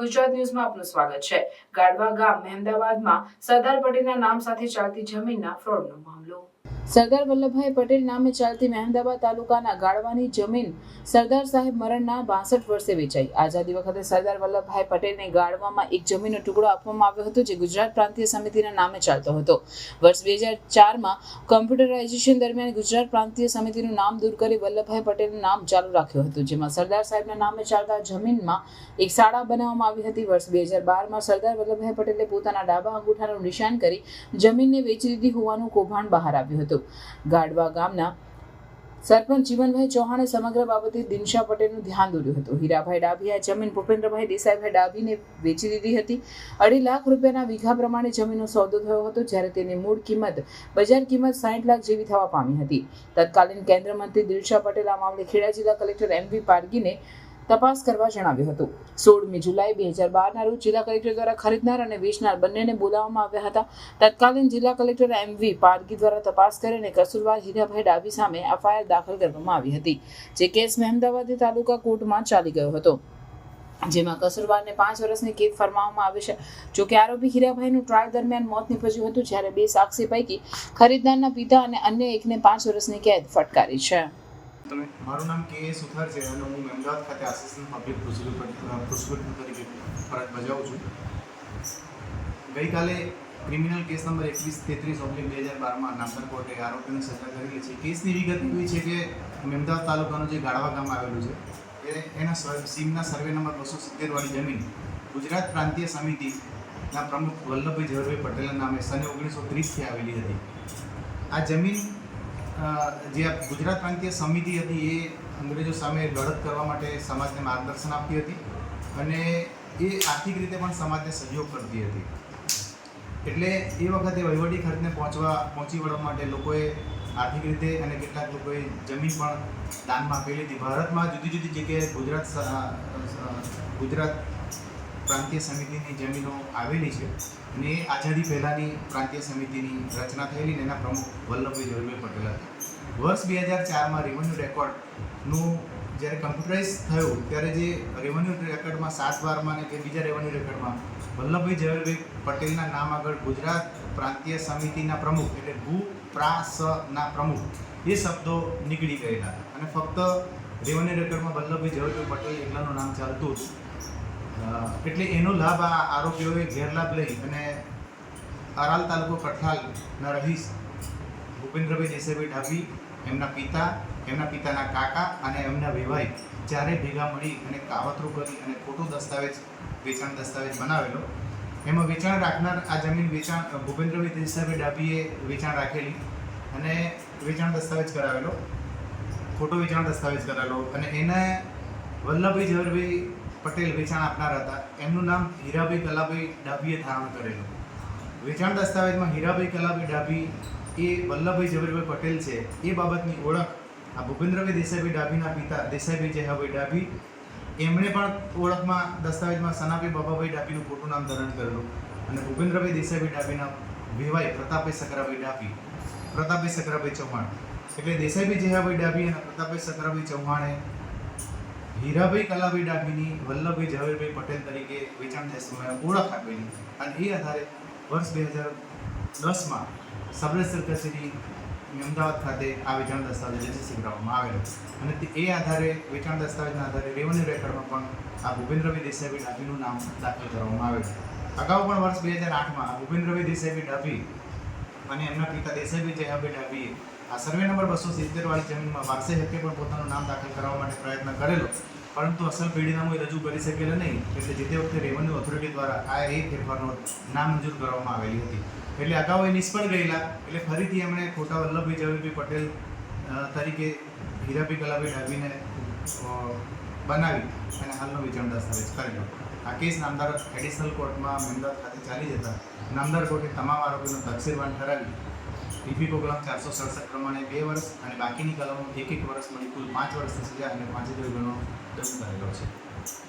ગુજરાત ન્યૂઝમાં આપનું સ્વાગત છે. ગાડવા ગામ મહેમદાવાદમાં સરદાર પટેલના નામ સાથે ચાલતી જમીનના ફ્રોડનો મામલો. સરદાર વલ્લભભાઈ પટેલ નામે ચાલતી મહેમદાબાદ તાલુકાના ગાળવાની જમીન સરદાર સાહેબ મરણના બાસઠ વર્ષે વેચાઈ. આઝાદી વખતે સરદાર વલ્લભભાઈ પટેલને ગાળવામાં એક જમીનનો ટુકડો આપવામાં આવ્યો હતો, જે ગુજરાત પ્રાંતીય સમિતિના નામે ચાલતો હતો. વર્ષ બે હજાર ચારમાં કમ્પ્યુટરાઇઝેશન દરમિયાન ગુજરાત પ્રાંતીય સમિતિનું નામ દૂર કરી વલ્લભભાઈ પટેલનું નામ ચાલુ રાખ્યું હતું, જેમાં સરદાર સાહેબના નામે ચાલતા જમીનમાં એક શાળા બનાવવામાં આવી હતી. વર્ષ બે હજાર બારમાં સરદાર વલ્લભભાઈ પટેલે પોતાના ડાબા અંગૂઠાનું નિશાન કરી જમીનને વેચી દીધી હોવાનું કૌભાંડ બહાર આવ્યું હતું. ગાડવા ગામના સરપંચ જીવનભાઈ ચૌહાણે સમગ્ર બાબતે દિનશા પટેલનું ધ્યાન દોર્યું હતું. હીરાભાઈ ડાભીએ જમીન ભૂપેન્દ્રભાઈ દેસાઈભાઈ ડાભીને વેચી દીધી હતી. અઢી લાખ રૂપિયાના વીઘા પ્રમાણે જમીનનો સોદો થયો હતો, જ્યારે તેની મૂળ કિંમત, બજાર કિંમત સાઠ લાખ જેવી થવા પામી હતી. તત્કાલીન કેન્દ્ર મંત્રી દિલશા પટેલ આ મામલે ખેડા જિલ્લા કલેક્ટર એમ વી પારગીને તપાસ કરવા જણાવ્યું હતું. સોળમી જુલાઈ બે હજાર બારના રોજ જિલ્લા કલેક્ટર દ્વારા ખરીદનાર અને વેચનાર બંનેને બોલાવવામાં આવ્યા હતા. તત્કાલીન જિલ્લા કલેક્ટર એમ વી પારગી દ્વારા તપાસ કરીને કસૂરવાર હીરાભાઈ ડાભી સામે એફઆઈઆર દાખલ કરવામાં આવી હતી, જે કેસ મહેમદાવાદી તાલુકા કોર્ટમાં ચાલી ગયો હતો. જેમાં કસુરવારને પાંચ વર્ષની કેદ ફરમાવવામાં આવી છે. જોકે આરોપી હીરાભાઈનું ટ્રાયલ દરમિયાન મોત નીપજ્યું હતું, જ્યારે બે સાક્ષી પૈકી ખરીદનારના પિતા અને અન્ય એકને પાંચ વર્ષની કેદ ફટકારી છે. તમે? મારું નામ કે. સુથાર છે અને હું અમદાવાદ ખાતે આસિસ્ટન્ટ પબ્લિક પ્રોસિક્યુટર પ્રોસિક્યુટર તરીકે ફરજ બજાવું છું. ગઈકાલે ક્રિમિનલ કેસ નંબર એકવીસ તેત્રીસ ઓગણીસ બે હજાર બારમાં નામદાર કોર્ટે આરોપીને સજા કરેલી છે. કેસની વિગત એવી છે કે મહેમદાવાદ તાલુકાનું જે ગાળવા ગામ આવેલું છે, એ એના સીમના સર્વે નંબર બસો સિત્તેરવાળી જમીન ગુજરાત પ્રાંતીય સમિતિના પ્રમુખ વલ્લભભાઈ ઝવેરભાઈ પટેલના નામે સને ઓગણીસો ત્રીસથી આવેલી હતી. આ જમીન જે ગુજરાત પ્રાંતીય સમિતિ હતી એ અંગ્રેજો સામે લડત કરવા માટે સમાજને માર્ગદર્શન આપતી હતી અને એ આર્થિક રીતે પણ સમાજને સહયોગ કરતી હતી. એટલે એ વખતે વહીવટી ખર્ચને પહોંચવા, પહોંચી વળવા માટે લોકોએ આર્થિક રીતે અને કેટલાક લોકોએ જમીન પણ દાનમાં આપેલી હતી. ભારતમાં જુદી જુદી જગ્યાએ ગુજરાત ગુજરાત પ્રાંતીય સમિતિની જમીનો આવેલી છે અને એ આઝાદી પહેલાંની પ્રાંતીય સમિતિની રચના થયેલી અને એના પ્રમુખ વલ્લભભાઈ ઝવેરભાઈ પટેલ હતા. વર્ષ બે હજાર ચારમાં રેવન્યુ રેકોર્ડનું જ્યારે કમ્પ્યુટરાઇઝ થયું ત્યારે જે રેવન્યુ રેકોર્ડમાં સાત બારમાં અને બીજા રેવન્યુ રેકોર્ડમાં વલ્લભભાઈ ઝવેરભાઈ પટેલના નામ આગળ ગુજરાત પ્રાંતીય સમિતિના પ્રમુખ એટલે ભૂ પ્રા સ ના પ્રમુખ એ શબ્દો નીકળી ગયેલા અને ફક્ત રેવન્યુ રેકોર્ડમાં વલ્લભભાઈ ઝવેરભાઈ પટેલ એકલાનું નામ ચાલતું અ, એટલે એનો લાભ આ આરોપીઓએ ગેરલાભ લઈ અને અરાલ તાલુકો કઠલાલના રહીશ ભૂપેન્દ્રભાઈ દેસાઈભાઈ ડાભી એમના પિતા, એમના પિતાના કાકા અને એમના વિવાહિત જ્યારે ભેગા મળી અને કાવતરું કરી અને ખોટો દસ્તાવેજ, વેચાણ દસ્તાવેજ બનાવેલો. એમાં વેચાણ રાખનાર આ જમીન વેચાણ ભૂપેન્દ્રભાઈ દેસાઈભાઈ ડાભીએ વેચાણ રાખેલી અને વેચાણ દસ્તાવેજ કરાવેલો, ખોટો વેચાણ દસ્તાવેજ કરાવેલો અને એને વલ્લભભાઈ ઝવેરભાઈ પટેલ વેચાણ આપનાર હતા. એમનું નામ હીરાભાઈ કલાભાઈ ડાભીએ ધારણ કરેલું. વેચાણ દસ્તાવેજમાં હીરાભાઈ કલાભાઈ ડાભી એ વલ્લભભાઈ ઝવેરભાઈ પટેલ છે. એ બાબતની ઓળખ આ ભૂપેન્દ્રભાઈ દેસાઈભાઈ ડાભીના પિતા દેસાઈભાઈ જયાભાઈ ડાભી. એમણે પણ ઓળખમાં દસ્તાવેજમાં સનાભાઈ બાબાભાઈ ડાભીનું ખોટું નામ ધારણ કરેલું. અને ભૂપેન્દ્રભાઈ દેસાઈભાઈ ડાભીના વિવાય પ્રતાપભાઈ સકરાભાઈ ડાભી, પ્રતાપભાઈ સકરાભાઈ ચૌહાણ. એટલે દેસાઈભાઈ જયાભાઈ ડાભી અને પ્રતાપભાઈ સકરાભાઈ ચૌહાણે હીરાભાઈ કલાભાઈ ડાભીની વલ્લભભાઈ ઝવેરભાઈ પટેલ તરીકે વેચાણ દેશમાં ઓળખ આપેલી. અને એ આધારે વર્ષ બે હજાર દસમાં સબ રજિસ્ટર કચેરી અમદાવાદ ખાતે આ વેચાણ દસ્તાવેજ રજિસ્ટર કરવામાં આવેલો. અને તે એ આધારે, વેચાણ દસ્તાવેજના આધારે રેવન્યુ રેકોર્ડમાં પણ આ ભૂપેન્દ્રભાઈ દેસાઈભાઈ ડાભીનું નામ દાખલ કરવામાં આવેલું. અગાઉ પણ વર્ષ બે હજાર આઠમાં ભૂપેન્દ્રભાઈ દેસાઈભાઈ ડાભી અને એમના પિતા દેસાઈભાઈ જયાભાઈ ડાભીએ આ સર્વે નંબર બસો સિત્તેર વાળી જમીનમાં વારસે હકે પણ પોતાનું નામ દાખલ કરવા માટે પ્રયત્ન કરેલો. પરંતુ અસલ પેઢીનામું રજૂ કરી શકેલ નહીં, એટલે જે તે વખતે રેવન્યુ ઓથોરિટી દ્વારા આ એ ફેરફારનો નામંજૂર કરવામાં આવેલી હતી. એટલે અગાઉ એ નિષ્ફળ ગયેલા, એટલે ફરીથી એમણે ખોટા વલ્લભભાઈ ઝવેરભાઈ પટેલ તરીકે હીરાભાઈ કલાભાઈ ડાભીને બનાવી અને હાલનો વેચાણ દસ્તાવેજ કરેલો. આ કેસ નામદાર એડિશનલ કોર્ટમાં અમદાવાદ ખાતે ચાલી જતા નામદાર કોર્ટે તમામ આરોપીનો તકસીરવાન ઠરાવી ટીપી કલમ ચારસો સડસઠ પ્રમાણે બે વર્ષ અને બાકીની કલમો એક એક વર્ષ મળી કુલ પાંચ વર્ષની સજા અને પાંચ હજાર ગણો દંડ કરેલો છે.